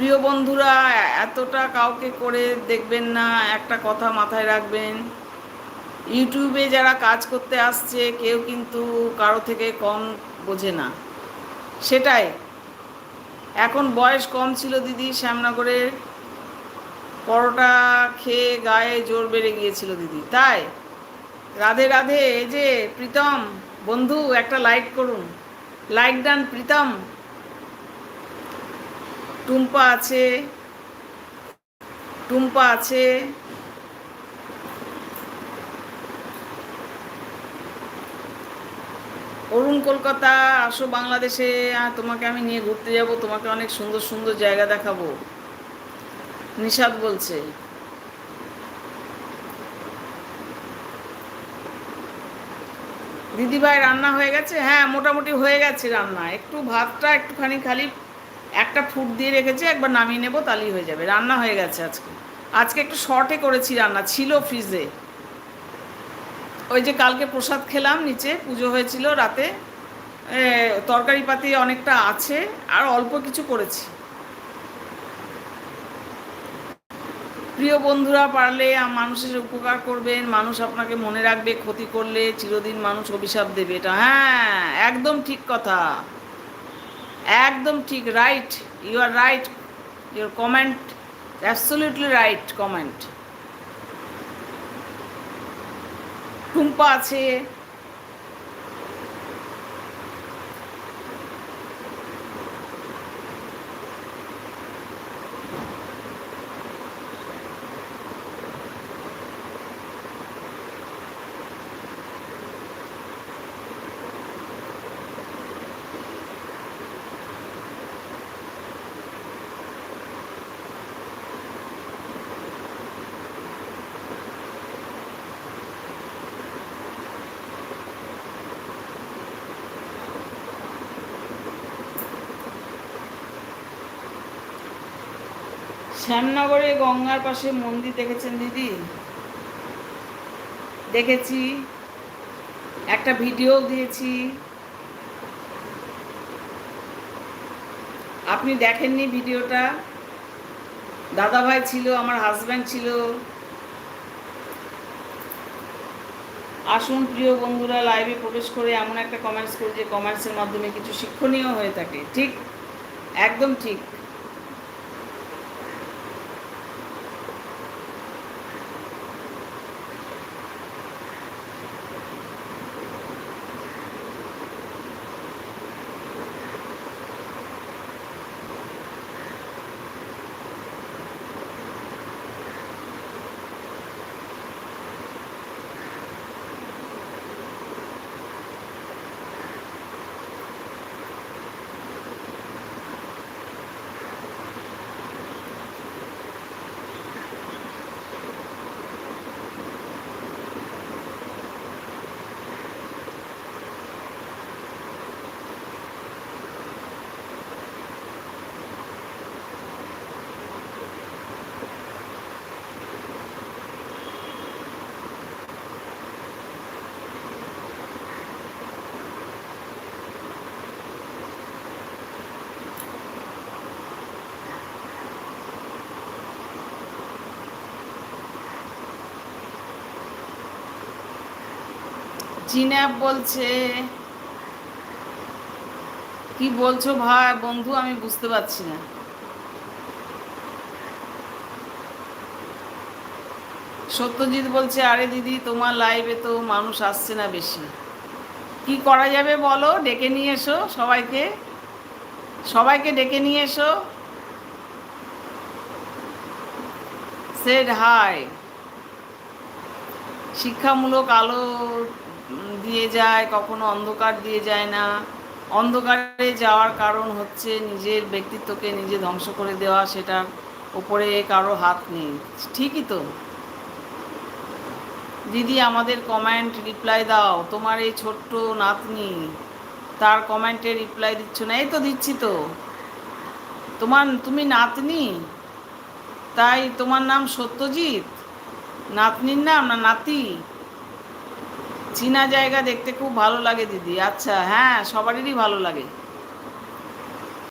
প্রিয় বন্ধুরা, এতটা কাউকে করে দেখবেন না, একটা কথা মাথায় রাখবেন। ইউটিউবে যারা কাজ করতে আসছে, কেউ কিন্তু কারও থেকে কম বোঝে না। সেটাই। এখন বয়স কম ছিল দিদি, শ্যামনগরের পরোটা খেয়ে গায়ে জোর বেড়ে গিয়েছিল দিদি। তাই রাধে রাধে, এই যে প্রীতম, বন্ধু, একটা লাইক করুন। Like done Pritam. টুম্পা আছে। টুম্পা আছে। অরুণ কলকাতা, আসো বাংলাদেশে। তোমাকে আমি নিয়ে ঘুরতে যাব, তোমাকে অনেক সুন্দর সুন্দর জায়গা দেখাবো। নিষাদ বলছে। দিদিভাই, রান্না হয়ে গেছে? হ্যাঁ মোটামুটি হয়ে গেছে রান্না। একটু ভাতটা একটুখানি খালি একটা ফুট দিয়ে রেখেছি, একবার নামিয়ে নেব, তাহলেই হয়ে যাবে। রান্না হয়ে গেছে আজকে। আজকে একটু শর্টে করেছি রান্না, ছিল ফ্রিজে। ওই যে কালকে প্রসাদ খেলাম নিচে, পুজো হয়েছিল রাতে। তরকারি পাতি অনেকটা আছে, আর অল্প কিছু করেছি। প্রিয় বন্ধুরা, পারলে মানুষের উপকার করবেন, মানুষ আপনাকে মনে রাখবে, ক্ষতি করলে চিরদিন মানুষ অভিশাপ দেবে। এটা হ্যাঁ একদম ঠিক কথা। একদম ঠিক right you are right your comment absolutely right comment Tumpa আছে শ্যামনগরে গঙ্গার পাশে মন্দির দেখেছেন দিদি? দেখেছি। একটা ভিডিও দিয়েছি। আপনি দেখেননি ভিডিওটা? দাদাভাই ছিল, আমার হাজব্যান্ড ছিল। আসুন প্রিয় বন্ধুরা লাইভে প্রবেশ করে এমন একটা কমেন্টস করি যে কমেন্টসের মাধ্যমে কিছু শিক্ষণীয় হয়ে থাকে। ঠিক? একদম ঠিক। জিনাব বলছে, কি বলছো ভাই? বন্ধু, আমি বুঝতে পারছি না। সত্যজিৎ বলছে, আরে দিদি, তোমার লাইভে তো মানুষ আসছে না বেশি। কি করা যাবে বলো? ডেকে নিয়ে এসো সবাইকে। সবাইকে ডেকে নিয়ে এসো। সেড হাই শিক্ষামূলক আলো দিয়ে যায়, কখনো অন্ধকার দিয়ে যায় না। অন্ধকারে যাওয়ার কারণ হচ্ছে নিজের ব্যক্তিত্বকে নিজে ধ্বংস করে দেওয়া, সেটার ওপরে কারও হাত নেই। ঠিকই তো। দিদি, আমাদের কমেন্ট রিপ্লাই দাও। তোমার এই ছোট্ট নাতনি, তার কমেন্টে রিপ্লাই দিচ্ছ না? এই তো দিচ্ছি তো। তোমার, তুমি নাতনি? তাই তোমার নাম সত্যজিৎ? নাতনির নাম না নাতি? চীনা জায়গা দেখতে খুব ভালো লাগে দিদি। আচ্ছা হ্যাঁ সবারই ভালো লাগে।